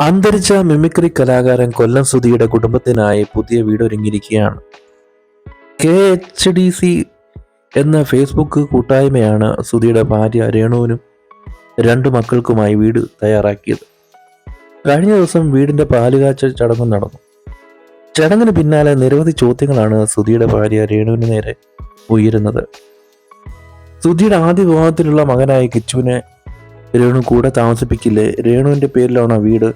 അന്തരിച്ച മിമിക്രി കലാകാരൻ കൊല്ലം സുധിയുടെ കുടുംബത്തിനായി പുതിയ വീട് ഒരുങ്ങിയിരിക്കുകയാണ് കെ എച്ച് ഡി സി എന്ന ഫേസ്ബുക്ക് കൂട്ടായ്മയാണ് സുധിയുടെ ഭാര്യ രേണുവിനും രണ്ടു മക്കൾക്കുമായി വീട് തയ്യാറാക്കിയത്. കഴിഞ്ഞ ദിവസം വീടിന്റെ പാലുകാച്ച ചടങ്ങ് നടന്നു. ചടങ്ങിന് പിന്നാലെ നിരവധി ചോദ്യങ്ങളാണ് സുധിയുടെ ഭാര്യ രേണുവിന് നേരെ ഉയരുന്നത്. സുധിയുടെ ആദ്യ വിവാഹത്തിലുള്ള മകനായ കിച്ചുവിനെ രേണു കൂടെ താമസിപ്പിക്കില്ലേ? രേണുവിന്റെ പേരിലാണോ വീട്?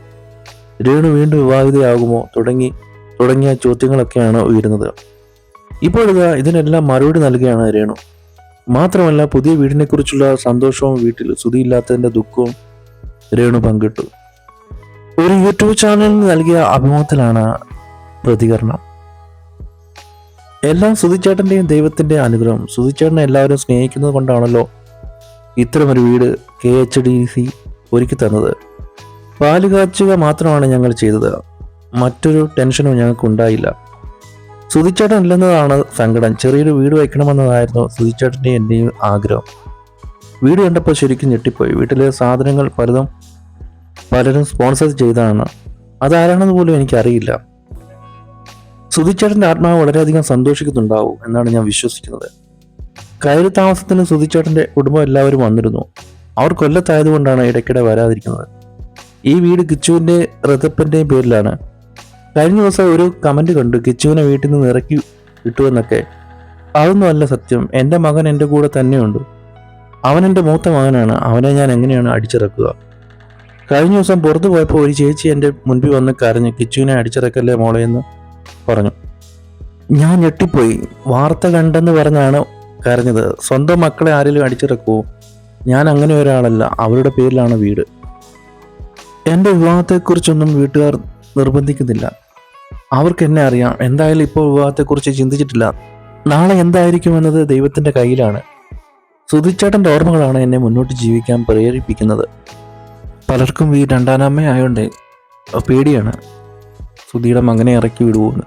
രേണു വീണ്ടും വിവാഹിതയാകുമോ? തുടങ്ങി തുടങ്ങിയ ചോദ്യങ്ങളൊക്കെയാണ് ഉയരുന്നത്. ഇപ്പോഴിതാ ഇതിനെല്ലാം മറുപടി നൽകുകയാണ് രേണു. മാത്രമല്ല പുതിയ വീടിനെക്കുറിച്ചുള്ള സന്തോഷവും വീട്ടിൽ സുധിയില്ലാത്തതിന്റെ ദുഃഖവും രേണു പങ്കിട്ടു. ഒരു യൂട്യൂബ് ചാനലിന് നൽകിയ അഭിമുഖത്തിലാണ് പ്രതികരണം. എല്ലാം സുതിച്ചേട്ടന്റെയും ദൈവത്തിന്റെ അനുഗ്രഹം. സുധിച്ചേട്ടനെ എല്ലാവരും സ്നേഹിക്കുന്നത് കൊണ്ടാണല്ലോ ഇത്തരമൊരു വീട് കെ എച്ച് ഡി സി ഒരുക്കി തന്നത്. പാൽ കാച്ചുക മാത്രമാണ് ഞങ്ങൾ ചെയ്തത്. മറ്റൊരു ടെൻഷനും ഞങ്ങൾക്ക് ഉണ്ടായില്ല. സുതിച്ചേട്ടൻ ഇല്ലെന്നതാണ് സങ്കടം. ചെറിയൊരു വീട് വയ്ക്കണമെന്നതായിരുന്നു സുതിച്ചേട്ടന്റെയും എന്റെയും ആഗ്രഹം. വീട് കണ്ടപ്പോൾ ശരിക്കും ഞെട്ടിപ്പോയി. വീട്ടിലെ സാധനങ്ങൾ പലതും പലരും സ്പോൺസർ ചെയ്തതാണ്. അതാരാണെന്ന് പോലും എനിക്കറിയില്ല. സുതിച്ചേട്ടന്റെ ആത്മാവ് വളരെയധികം സന്തോഷിക്കുന്നുണ്ടാവും എന്നാണ് ഞാൻ വിശ്വസിക്കുന്നത്. കയറി താമസത്തിന് സുധിച്ചേട്ടന്റെ കുടുംബം എല്ലാവരും വന്നിരുന്നു. അവർ കൊല്ലത്തായതുകൊണ്ടാണ് ഇടയ്ക്കിടെ വരാതിരിക്കുന്നത്. ഈ വീട് കിച്ചുവിന്റെ റതപ്പന്റെയും പേരിലാണ്. കഴിഞ്ഞ ദിവസം ഒരു കമന്റ് കണ്ടു കിച്ചുവിനെ വീട്ടിൽ നിന്ന് ഇറക്കി കിട്ടുമെന്നൊക്കെ അതൊന്നും അല്ല സത്യം എന്റെ മകൻ എന്റെ കൂടെ തന്നെയുണ്ട്. അവൻ എന്റെ മൂത്ത മകനാണ് അവനെ ഞാൻ എങ്ങനെയാണ് അടിച്ചിറക്കുക? കഴിഞ്ഞ ദിവസം പുറത്തു പോയപ്പോൾ ഒരു ചേച്ചി എന്റെ മുൻപിൽ വന്ന് കരഞ്ഞ് കിച്ചുവിനെ അടിച്ചിറക്കല്ലേ മോളെ എന്ന് പറഞ്ഞു. ഞാൻ ഞെട്ടിപ്പോയി. വാർത്ത കണ്ടെന്ന് പറഞ്ഞാണ് കരഞ്ഞത്. സ്വന്തം മക്കളെ ആരെങ്കിലും അടിച്ചിറക്കുമോ ഞാൻ അങ്ങനെ ഒരാളല്ല. അവരുടെ പേരിലാണ് വീട്. എന്റെ വിവാഹത്തെക്കുറിച്ചൊന്നും വീട്ടുകാർ നിർബന്ധിക്കുന്നില്ല. അവർക്ക് എന്നെ അറിയാം. എന്തായാലും ഇപ്പോൾ വിവാഹത്തെക്കുറിച്ച് ചിന്തിച്ചിട്ടില്ല. നാളെ എന്തായിരിക്കും എന്തായിരിക്കുമെന്നത് ദൈവത്തിന്റെ കയ്യിലാണ്. സുധിച്ചേട്ടന്റെ ഓർമ്മകളാണ് എന്നെ മുന്നോട്ട് ജീവിക്കാൻ പ്രേരിപ്പിക്കുന്നത്. പലർക്കും ഈ രണ്ടാനമ്മ ആയതുകൊണ്ട് പേടിയാണ്. സുധിയുടെ മകനെ ഇറക്കി വിടുവോന്ന്.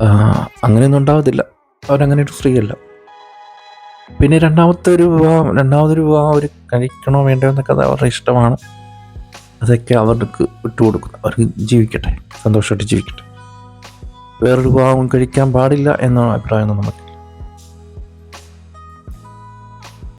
എന്ന് അങ്ങനെയൊന്നും ഉണ്ടാവത്തില്ല. അവരങ്ങനെ ഒരു സ്ത്രീയല്ല. പിന്നെ രണ്ടാമത്തെ ഒരു വിവാഹം രണ്ടാമതൊരു വിവാഹം അവർ കഴിക്കണോ വേണ്ടോ എന്നൊക്കെ അത് അവരുടെ ഇഷ്ടമാണ്. അതൊക്കെ അവർക്ക് വിട്ടുകൊടുക്കുന്നു അവർക്ക് ജീവിക്കട്ടെ. സന്തോഷമായിട്ട് ജീവിക്കട്ടെ. വേറൊരു വിവാഹം കഴിക്കാൻ പാടില്ല എന്നാണ് അഭിപ്രായം നമുക്ക്.